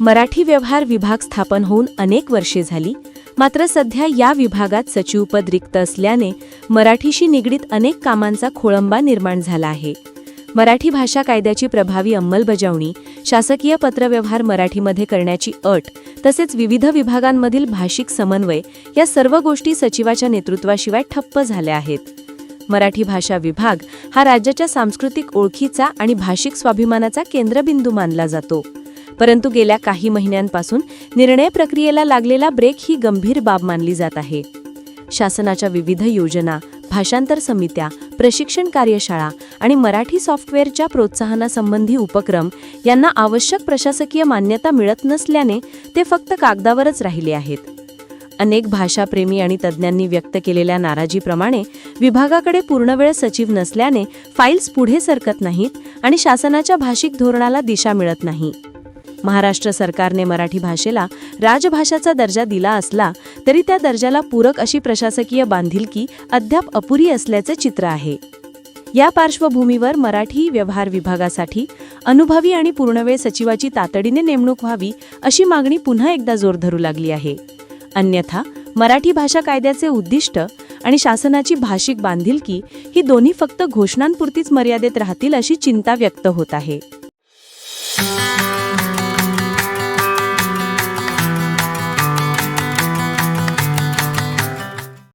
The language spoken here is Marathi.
मराठी व्यवहार विभाग स्थापन होऊन अनेक वर्षे झाली. मात्र सध्या या विभागात सचिवपद रिक्त असल्याने मराठीशी निगडीत अनेक कामांचा खोळंबा निर्माण झाला आहे. मराठी भाषा कायद्याची प्रभावी अंमलबजावणी शासकीय पत्रव्यवहार मराठीमध्ये करण्याची अट तसेच विविध विभागांमधील भाषिक समन्वय या सर्व गोष्टी सचिवाच्या नेतृत्वाशिवाय ठप्प झाल्या आहेत. मराठी भाषा विभाग हा राज्याच्या सांस्कृतिक ओळखीचा आणि भाषिक स्वाभिमानाचा केंद्रबिंदू मानला जातो. परंतु गेल्या काही महिन्यांपासून निर्णय प्रक्रियेला लागलेला ब्रेक ही गंभीर बाब मानली जात आहे. शासनाच्या विविध योजना भाषांतर समित्या प्रशिक्षण कार्यशाळा आणि मराठी सॉफ्टवेअरच्या प्रोत्साहनासंबंधी उपक्रम यांना आवश्यक प्रशासकीय मान्यता मिळत नसल्याने ते फक्त कागदावरच राहिले आहेत. अनेक भाषाप्रेमी आणि तज्ज्ञांनी व्यक्त केलेल्या नाराजीप्रमाणे विभागाकडे पूर्णवेळ सचिव नसल्याने फाईल्स पुढे सरकत नाहीत आणि शासनाच्या भाषिक धोरणाला दिशा मिळत नाही. महाराष्ट्र सरकारने मराठी भाषेला राजभाषाचा दर्जा दिला असला तरी त्या दर्जाला पूरक अशी प्रशासकीय बांधिलकी अद्याप अपुरी असल्याचे चित्र आहे. या पार्श्वभूमीवर मराठी व्यवहार विभागासाठी अनुभवी आणि पूर्णवेळ सचिवाची तातडीने नेमणूक व्हावी अशी मागणी पुन्हा एकदा जोर धरू लागली आहे. अन्यथा मराठी भाषा कायद्याचे उद्दिष्ट आणि शासनाची भाषिक बांधिलकी ही दोन्ही फक्त घोषणांपुरतीच मर्यादित राहतील अशी चिंता व्यक्त होत आहे.